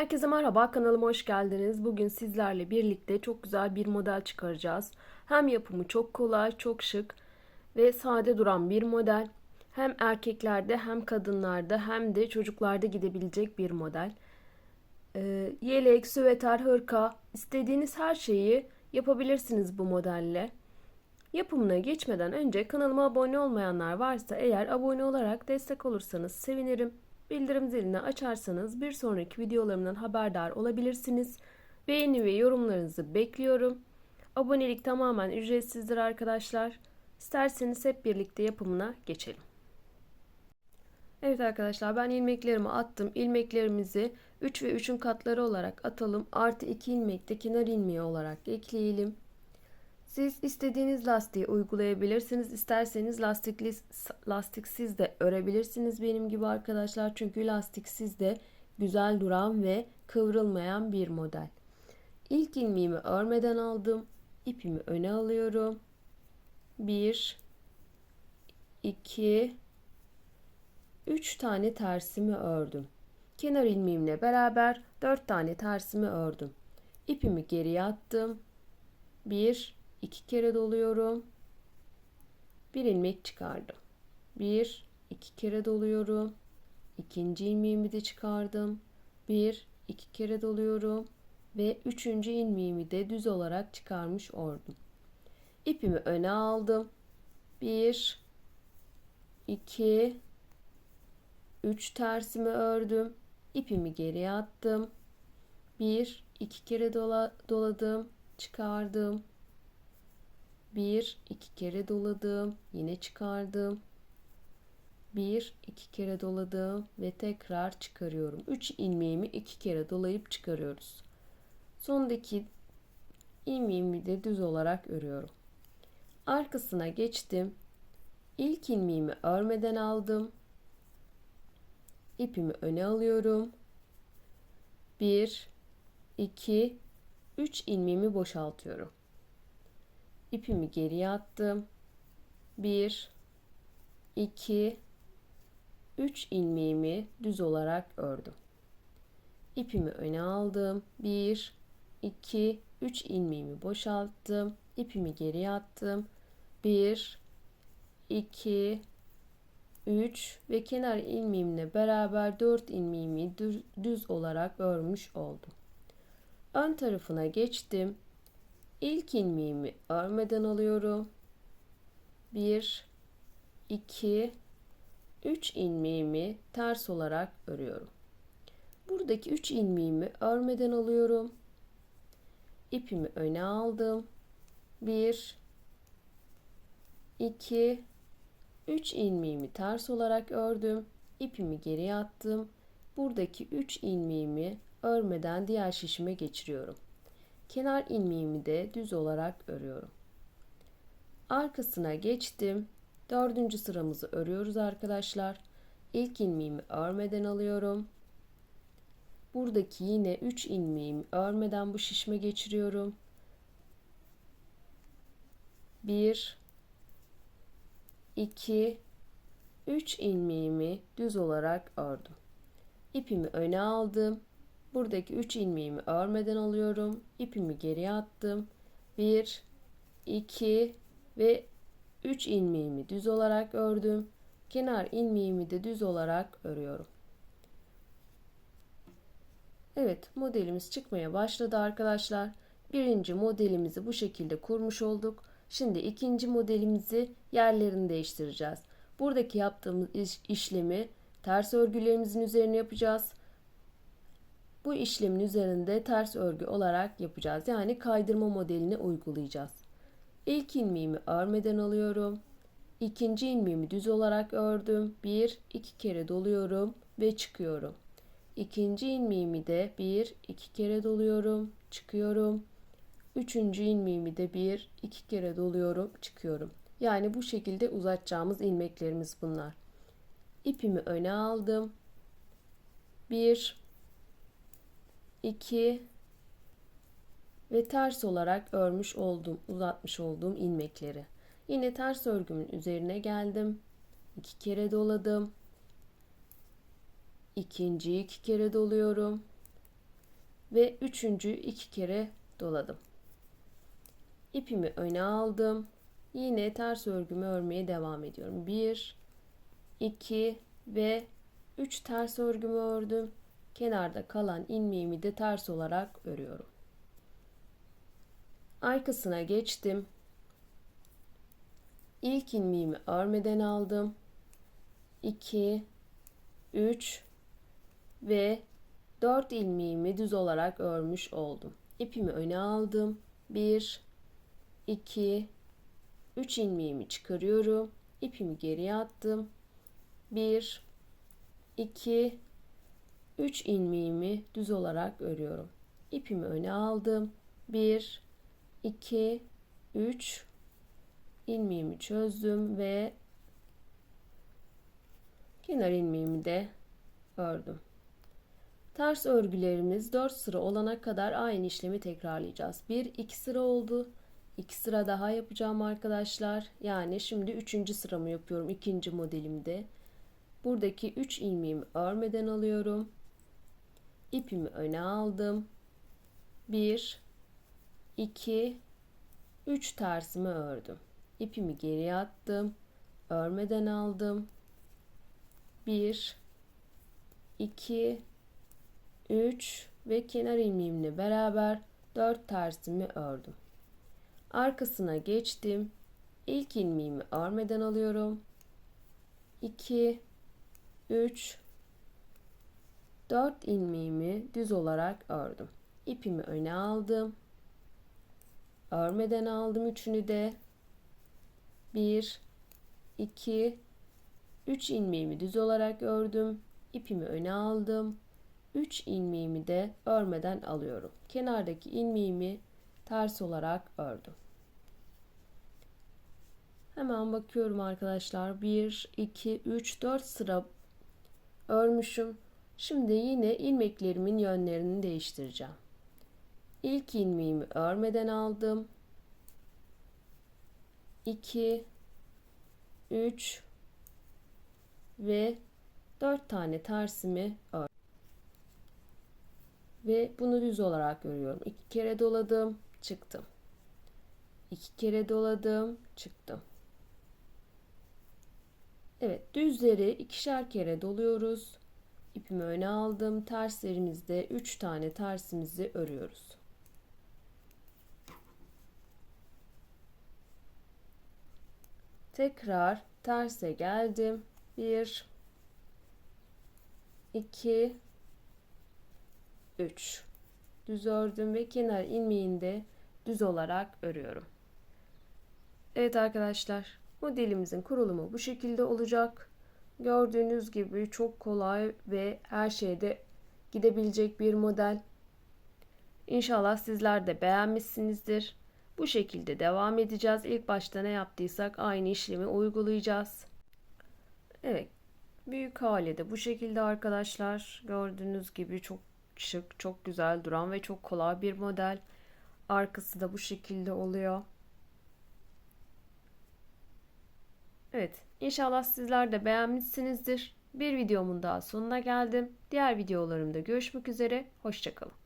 Herkese merhaba, kanalıma hoş geldiniz. Bugün sizlerle birlikte çok güzel bir model çıkaracağız. Hem yapımı çok kolay, çok şık ve sade duran bir model. Hem erkeklerde hem kadınlarda hem de çocuklarda gidebilecek bir model. Ee, yelek, süveter, hırka istediğiniz her şeyi yapabilirsiniz bu modelle. Yapımına geçmeden önce kanalıma abone olmayanlar varsa eğer abone olarak destek olursanız sevinirim. Bildirim zilini açarsanız bir sonraki videolarımdan haberdar olabilirsiniz. Beğeni ve yorumlarınızı bekliyorum. Abonelik tamamen ücretsizdir arkadaşlar. İsterseniz hep birlikte yapımına geçelim. Evet arkadaşlar ben ilmeklerimi attım. İlmeklerimizi 3 ve 3'ün katları olarak atalım. Artı 2 ilmek de kenar ilmeği olarak ekleyelim. Siz istediğiniz lastiği uygulayabilirsiniz. İsterseniz lastikli lastiksiz de örebilirsiniz benim gibi arkadaşlar. Çünkü lastiksiz de güzel duran ve kıvrılmayan bir model. İlk ilmeğimi örmeden aldım. İpimi öne alıyorum. 1 2 3 tane tersimi ördüm. Kenar ilmeğimle beraber 4 tane tersimi ördüm. İpimi geriye attım. 1 iki kere doluyorum. Bir ilmek çıkardım. Bir, iki kere doluyorum. İkinci ilmeğimi de çıkardım. Bir, iki kere doluyorum. Ve üçüncü ilmeğimi de düz olarak çıkarmış oldum. İpimi öne aldım. Bir, iki, üç tersimi ördüm. İpimi geriye attım. Bir, iki kere dola, doladım, çıkardım. Bir, iki kere doladım. Yine çıkardım. Bir, iki kere doladım ve tekrar çıkarıyorum. Üç ilmeğimi iki kere dolayıp çıkarıyoruz. Sondaki ilmeğimi de düz olarak örüyorum. Arkasına geçtim. İlk ilmeğimi örmeden aldım. İpimi öne alıyorum. Bir, iki, üç ilmeğimi boşaltıyorum ipimi geriye attım. 1 2 3 ilmeğimi düz olarak ördüm. İpimi öne aldım. 1 2 3 ilmeğimi boşalttım. İpimi geriye attım. 1 2 3 ve kenar ilmeğimle beraber 4 ilmeğimi düz, düz olarak örmüş oldum. Ön tarafına geçtim. İlk ilmeğimi örmeden alıyorum. 1 2 3 ilmeğimi ters olarak örüyorum. Buradaki 3 ilmeğimi örmeden alıyorum. İpimi öne aldım. 1 2 3 ilmeğimi ters olarak ördüm. İpimi geriye attım. Buradaki 3 ilmeğimi örmeden diğer şişime geçiriyorum. Kenar ilmeğimi de düz olarak örüyorum. Arkasına geçtim. Dördüncü sıramızı örüyoruz arkadaşlar. İlk ilmeğimi örmeden alıyorum. Buradaki yine 3 ilmeğimi örmeden bu şişme geçiriyorum. 1 2 3 ilmeğimi düz olarak ördüm. İpimi öne aldım. Buradaki 3 ilmeğimi örmeden alıyorum. İpimi geriye attım. 1 2 ve 3 ilmeğimi düz olarak ördüm. Kenar ilmeğimi de düz olarak örüyorum. Evet modelimiz çıkmaya başladı arkadaşlar. Birinci modelimizi bu şekilde kurmuş olduk. Şimdi ikinci modelimizi yerlerini değiştireceğiz. Buradaki yaptığımız iş, işlemi ters örgülerimizin üzerine yapacağız. Bu işlemin üzerinde ters örgü olarak yapacağız. Yani kaydırma modelini uygulayacağız. İlk ilmeğimi örmeden alıyorum. İkinci ilmeğimi düz olarak ördüm. Bir, iki kere doluyorum ve çıkıyorum. İkinci ilmeğimi de bir, iki kere doluyorum, çıkıyorum. Üçüncü ilmeğimi de bir, iki kere doluyorum, çıkıyorum. Yani bu şekilde uzatacağımız ilmeklerimiz bunlar. İpimi öne aldım. Bir, 2 ve ters olarak örmüş oldum, uzatmış olduğum ilmekleri. Yine ters örgümün üzerine geldim. iki kere doladım. İkinciyi iki kere doluyorum. ve üçüncü iki kere doladım. İpimi öne aldım. Yine ters örgümü örmeye devam ediyorum. 1 2 ve 3 ters örgümü ördüm. Kenarda kalan ilmeğimi de ters olarak örüyorum. Arkasına geçtim. İlk ilmeğimi örmeden aldım. 2 3 ve 4 ilmeğimi düz olarak örmüş oldum. İpimi öne aldım. 1 2 3 ilmeğimi çıkarıyorum. İpimi geriye attım. 1 2 3 ilmeğimi düz olarak örüyorum. İpimi öne aldım. 1 2 3 ilmeğimi çözdüm ve kenar ilmeğimi de ördüm. Ters örgülerimiz 4 sıra olana kadar aynı işlemi tekrarlayacağız. 1 2 sıra oldu. 2 sıra daha yapacağım arkadaşlar. Yani şimdi 3. sıramı yapıyorum ikinci modelimde. Buradaki 3 ilmeğimi örmeden alıyorum. İpimi öne aldım. 1 2 3 tersimi ördüm. İpimi geriye attım. Örmeden aldım. 1 2 3 ve kenar ilmeğimle beraber 4 tersimi ördüm. Arkasına geçtim. İlk ilmeğimi örmeden alıyorum. 2 3 4 ilmeğimi düz olarak ördüm. İpimi öne aldım. Örmeden aldım üçünü de. 1 2 3 ilmeğimi düz olarak ördüm. İpimi öne aldım. 3 ilmeğimi de örmeden alıyorum. Kenardaki ilmeğimi ters olarak ördüm. Hemen bakıyorum arkadaşlar. 1 2 3 4 sıra örmüşüm. Şimdi yine ilmeklerimin yönlerini değiştireceğim. İlk ilmeğimi örmeden aldım. 2 3 ve 4 tane tersimi ördüm. Ve bunu düz olarak örüyorum. 2 kere doladım, çıktım. 2 kere doladım, çıktım. Evet, düzleri ikişer kere doluyoruz. İpimi öne aldım. Terslerimizde 3 tane tersimizi örüyoruz. Tekrar terse geldim. 1 2 3 düz ördüm ve kenar ilmeğini de düz olarak örüyorum. Evet arkadaşlar modelimizin kurulumu bu şekilde olacak. Gördüğünüz gibi çok kolay ve her şeyde gidebilecek bir model. İnşallah sizler de beğenmişsinizdir. Bu şekilde devam edeceğiz. İlk başta ne yaptıysak aynı işlemi uygulayacağız. Evet. Büyük hali de bu şekilde arkadaşlar. Gördüğünüz gibi çok şık, çok güzel duran ve çok kolay bir model. Arkası da bu şekilde oluyor. Evet, inşallah sizler de beğenmişsinizdir. Bir videomun daha sonuna geldim. Diğer videolarımda görüşmek üzere. Hoşçakalın.